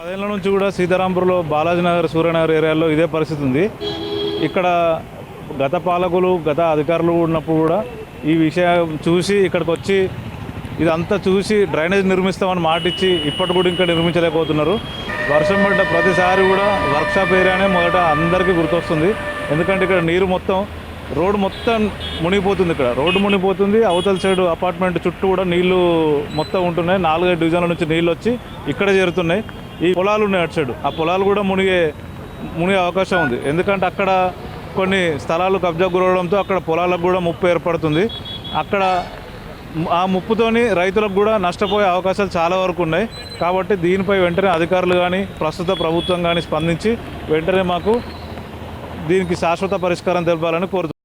పదేళ్ళ నుంచి కూడా సీతారాంపూర్లో బాలాజీనగర్ సూర్యనగర్ ఏరియాలో ఇదే పరిస్థితి ఉంది. ఇక్కడ గత పాలకులు గత అధికారులు ఉన్నప్పుడు కూడా ఈ విషయం చూసి ఇక్కడికి వచ్చి ఇదంతా చూసి డ్రైనేజ్ నిర్మిస్తామని మాటిచ్చి ఇప్పటి కూడా ఇంకా నిర్మించలేకపోతున్నారు. వర్షం పడ్డ ప్రతిసారి కూడా వర్క్షాప్ ఏరియానే మొదట అందరికీ గుర్తొస్తుంది. ఎందుకంటే ఇక్కడ నీరు మొత్తం రోడ్డు మొత్తం మునిగిపోతుంది ఇక్కడ. రోడ్డు మునిగిపోతుంది అవతల సైడ్ అపార్ట్మెంట్ చుట్టూ కూడా నీళ్ళు మొత్తం ఉంటున్నాయి. నాలుగైదు డివిజన్ల నుంచి నీళ్ళు వచ్చి ఇక్కడ చేరుతున్నాయి. ఈ పొలాలు ఉన్నాయి అటు సైడ్. ఆ పొలాలు కూడా మునిగే మునిగే అవకాశం ఉంది. ఎందుకంటే అక్కడ కొన్ని స్థలాలు కబ్జా గురవడంతో అక్కడ పొలాలకు కూడా ముప్పు ఏర్పడుతుంది. అక్కడ ఆ ముప్పుతోని రైతులకు కూడా నష్టపోయే అవకాశాలు చాలా వరకు ఉన్నాయి. కాబట్టి దీనిపై వెంటనే అధికారులు కానీ ప్రస్తుత ప్రభుత్వం కానీ స్పందించి వెంటనే మాకు దీనికి శాశ్వత పరిష్కారం తెలపాలని కోరుతున్నాను